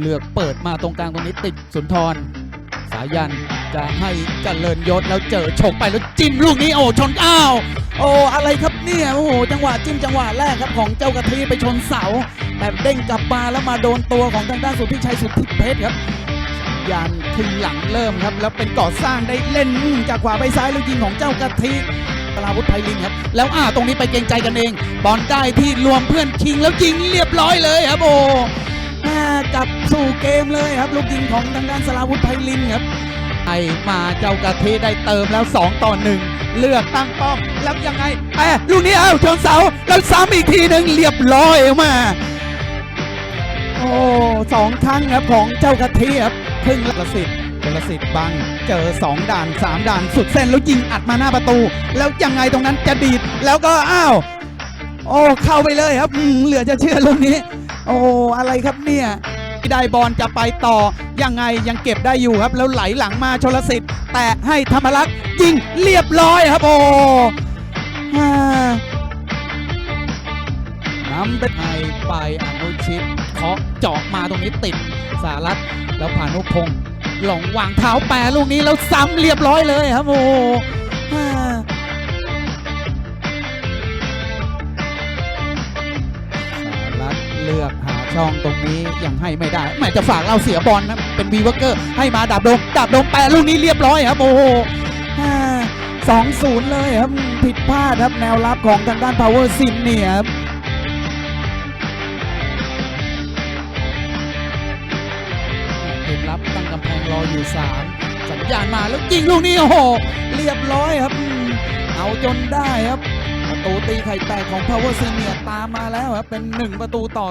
เลือกเปิดมาตรงกลางตรงนี้ติดสุนทร สายันจะให้เจริญยศแล้วเจอฉกไปแล้วจิ้มลูกนี้โอ้ชนอ้าวโอ้อะไรครับเนี่ยโอ้โหจังหวะจิ้มจังหวะแรกครับของเจ้ากะทิไปชนเสา แต่เด้งกลับมาแล้วมาโดนตัวของทางด้านสุทธิชัยสุทธิเพชรครับสัญญาณถึงหลังเริ่มครับ แล้วเป็นก่อสร้างได้เล่นจากขวาไปซ้ายแล้วยิงของเจ้ากะทิปราวุธไพลินครับ แล้วอ่าตรงนี้ไปเกรงใจกันเอง บอลได้ที่รวมเพื่อนคิงแล้วยิงเรียบร้อยเลยครับโอ้ กลับสู่เกมเลยครับ ลูกยิงของทางด้านสลาวุธไพลินครับไอมาเจ้ากะทิได้เติมแล้ว 2 ต่อ 1 เลือกตั้งป้อมแล้วยังไงแปลูกนี้เอ้าชนเสาแล้วซ้ำอีกทีหนึ่งเรียบร้อยมา โอ้สองครั้งครับของเจ้ากะทิครับพึ่งละสิทธิ์ละสิทธิ์บังเจอ 2 ด่าน 3 ด่านสุดเส้นแล้วยิงอัดมาหน้าประตู แล้วยังไงตรงนั้นจะดีดแล้วก็อ้าวโอ้เข้าไปเลยครับอืมเหลือจะเชื่อลูกนี้ โอ้อะไรครับเนี่ยได้บอลจะไปต่อ ยังไงยังเก็บได้อยู่ครับ แล้วไหลหลังมาชลสิทธิ์ แต่ให้ธรรมรักษ์ยิงเรียบร้อยครับโอ้นำไปให้ไปอนุชิตเคาะเจาะมาตรงนี้ติดสารัตแล้วพานุพงศ์หลงวางเท้าแปรลูกนี้แล้วซ้ำเรียบร้อยเลยครับโอ้ ลือกหาช่องตรงนี้ยังให้ไม่ได้แม่จะฝากเราเสียบอลนะเป็นวีเวอร์เกอร์ให้มาดาบดงดาบดงแปะลูกนี้เรียบร้อยครับโอ้โหสองศูนย์เลยครับผิดพลาดครับแนวรับของทางด้าน Power s i m เนี่ยครับเกมรับตั้งกำแพงรออยู่ 3 สัญญาณมาแล้วยิงลูกนี้โอ้โหเรียบร้อยครับ เอาจนได้ครับ ประตูตีไข่แตกของ Power s e n i o r ตามมาแล้วครับ เป็น 1 ประตูต่อ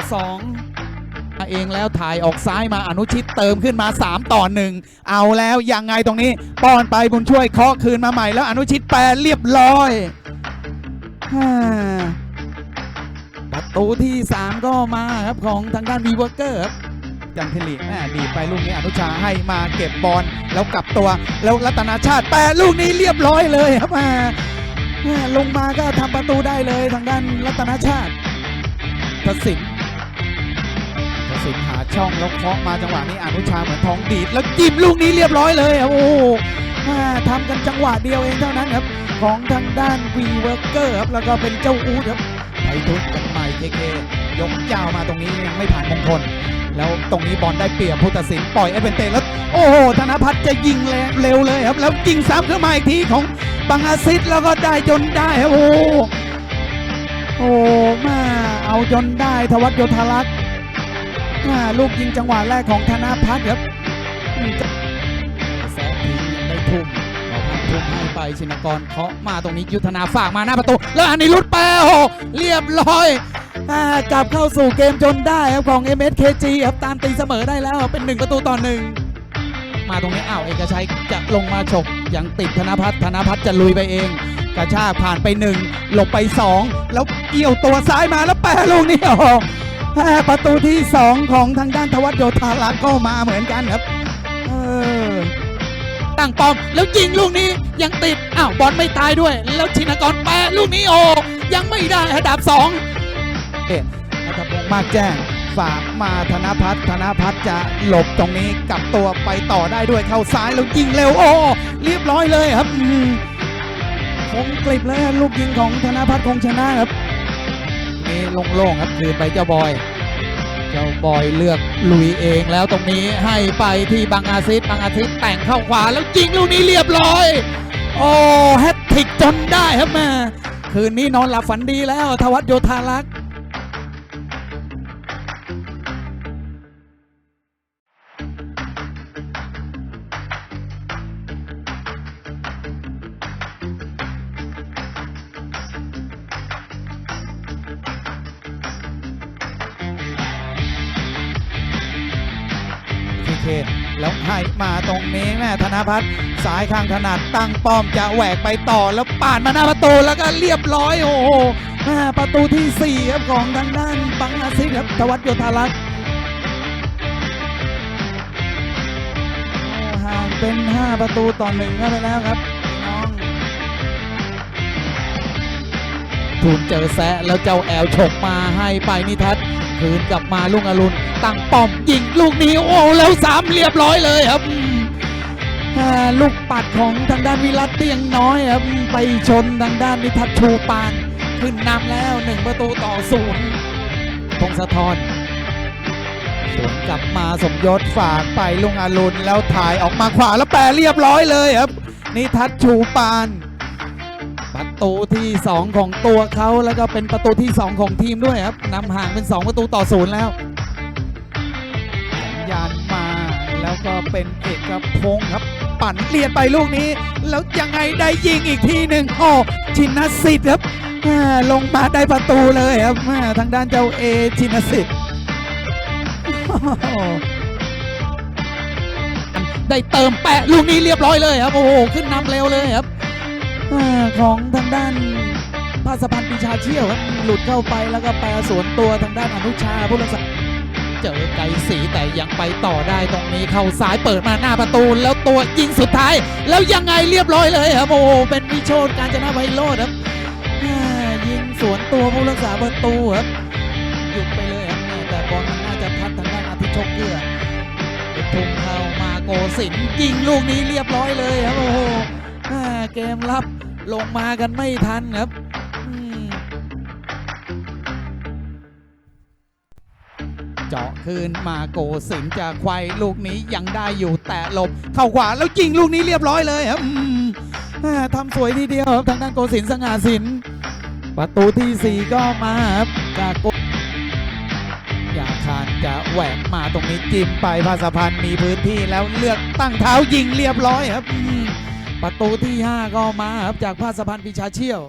2มาเองแล้วถ่ายออกซ้ายมาอนุชิตเติมขึ้นมา 3 ต่อ 1 เอาแล้วยังไงตรงนี้ป้อนไปบุญช่วยเคาะคืนมาใหม่แล้วอนุชิตแปรเรียบร้อยฮ่าประตูที่ 3 ก็มาครับของทางด้านวีเวอร์เกอร์ครับจันทลีแม่ดีไปลูกนี้อนุชาให้มาเก็บบอลแล้วกลับตัว แล้วรัตนาชาติแปรลูกนี้เรียบร้อยเลยครับมา ลงมาก็ทำประตูได้เลยทางด้านรัตนชาติทศินทศินหาช่องแล้วเคาะมาจังหวะนี้อนุชาเหมือนท้องดีดแล้วจิ้มลูกนี้เรียบร้อยเลยครับโอ้โหทำกันจังหวะเดียวเองเท่านั้นครับ ของทางด้านวีเวิร์กเกอร์ครับแล้วก็เป็นเจ้าอูดครับ ไปทุบกันใหม่เคเคยกยาวมาตรงนี้ยังไม่ผ่านมงคล แล้วตรงนี้บอลได้เปรียบผู้ตัดสินปล่อยเอเวนเตแล้ว โอ้โหธนพัฒน์จะยิงแรงเร็วเลยครับ แล้วยิงซ้ำขึ้นมาอีกทีของบังอาซิดแล้วก็ได้จนได้ครับโอ้โหโอ้มาเอาจนได้ทวัตโยธารักษ์ลูกยิงจังหวะแรกของธนพัฒน์ครับแซะทิ้งยังได้ทุ่ม ขอพักทุ่มให้ไปชินกรเคาะมาตรงนี้ยุทธนาฝากมาหน้าประตู แล้วอันนี้ลุดแปโอ้โหเรียบร้อยอ่ากลับเข้าสู่เกมจนได้ครับของ MSKG ครับตามตีเสมอได้แล้วเป็นหนึ่งประตูต่อหนึ่งมาตรงนี้อ้าวเอกชัยจะลงมาฉกยังติดธนพัฒน์ธนพัฒน์จะลุยไปเอง กระชากผ่านไปหนึ่งหลบไปสองแล้วเกี่ยวตัวซ้ายมาแล้วแปะลูกนี้โอ้ประตูที่สองของทางด้านทวัตโยธารักษ์ก็มาเหมือนกันครับ ตั้งป้อม แล้วยิงลูกนี้ยังติด อ้าวบอลไม่ตายด้วย แล้วชินกรแปะลูกนี้โอ้ยังไม่ได้อันดับสองเอ๊ะนัทพงษ์มากแจ้งฝากมาธนพัฒน์ธนพัฒน์จะหลบตรงนี้กลับตัวไปต่อได้ด้วยเข้าซ้ายแล้วยิงเร็วโอ้เรียบร้อยเลยครับคงกลิบเลยลูกยิงของธนพัฒน์คงชนะครับนี่โล่งๆครับคืนไปเจ้าบอย เจ้าบอยเลือกลุยเองแล้วตรงนี้ให้ไปที่บางอาซิดบางอาซิดแต่งเข้าขวาแล้วยิงลูกนี้เรียบร้อย โอ้แฮตติกจนได้ครับแม่คืนนี้นอนหลับฝันดีแล้วทวัตโยธารักษ์ แล้วให้มาตรงนี้แม่ธนพัฒน์สายข้างถนัดตั้งป้อมจะแหวกไปต่อแล้วปาดมาหน้าประตูแล้วก็เรียบร้อยโอ้โหแม่ประตูที่ 4 ครับของทางด้านบังอาซิครับทวัตโยธารักษ์ห่างเป็น 5 ประตูต่อหนึ่งเข้าไปแล้วครับน้องทูลเจอแซะแล้วเจ้าแอลฉกมาให้ไปนิทัศน์ คืนกลับมาลุงอรุณตั้งป้อมยิงลูกนี้โอ้แล้วสามเรียบร้อยเลยครับลูกปัดของทางด้านวิรัตเตียงน้อยครับไปชนทางด้านนิทัศชูปานขึ้นนำแล้วหนึ่งประตูต่อศูนย์พงศธรสวนกลับมาสมยศฝากไปลุงอรุณแล้วถ่ายออกมาขวาแล้วแปรเรียบร้อยเลยครับนิทัศชูปาน ตูที่ 2 ของตัวเขาแล้วก็เป็นประตูที่ 2 ของทีมด้วยครับนำห่างเป็น 2 ประตูต่อศูนย์แล้วสัญญาณมาแล้วก็เป็นเอกพงศ์ครับ ปั่นเลียนไปลูกนี้ แล้วยังไงได้ยิงอีกทีหนึ่งโอ้ชินสิทธิ์ครับอ่าลงมาได้ประตูเลยครับทางด้านเจ้าเอชินสิทธิ์ได้เติมแปะลูกนี้เรียบร้อยเลยครับโอ้โหขึ้นนำเร็วเลยครับ ของทางด้านภาสพันธ์ปีชาเชี่ยวครับหลุดเข้าไปแล้วก็ไปสวนตัวทางด้านอนุชาผู้รักษาเจอไกลสีแต่ยังไปต่อได้ตรงนี้เข้าซ้ายเปิดมาหน้าประตู แล้วตัวยิงสุดท้าย แล้วยังไงเรียบร้อยเลยครับโอ้เป็นวิโชตการจนะไพโรธครับยิงสวนตัวผู้รักษาประตูครับหยุดไปเลยครับแต่บอลมันน่าจะพัดทางด้านอาทิโชคเกือทุ่มเข้ามาโกสินยิงลูกนี้เรียบร้อยเลยครับโอ้ เกมรับลงมากันไม่ทันครับเจาะคืนมาโกสินจะไขว้ลูกนี้ยังได้อยู่แต่หลบเข้าขวาแล้วยิงลูกนี้เรียบร้อยเลยครับทำสวยทีเดียวครับทางด้านโกสินสง่าสิน ประตูที่ 4 ก็มาครับจากโกอยากคานจะแหวกมาตรงนี้จิ้มไปภาสพันธ์มีพื้นที่แล้วเลือกตั้งเท้ายิงเรียบร้อยครับ ประตูที่ 5 ก็มาครับจากภาสพันธ์พิชาเชี่ยว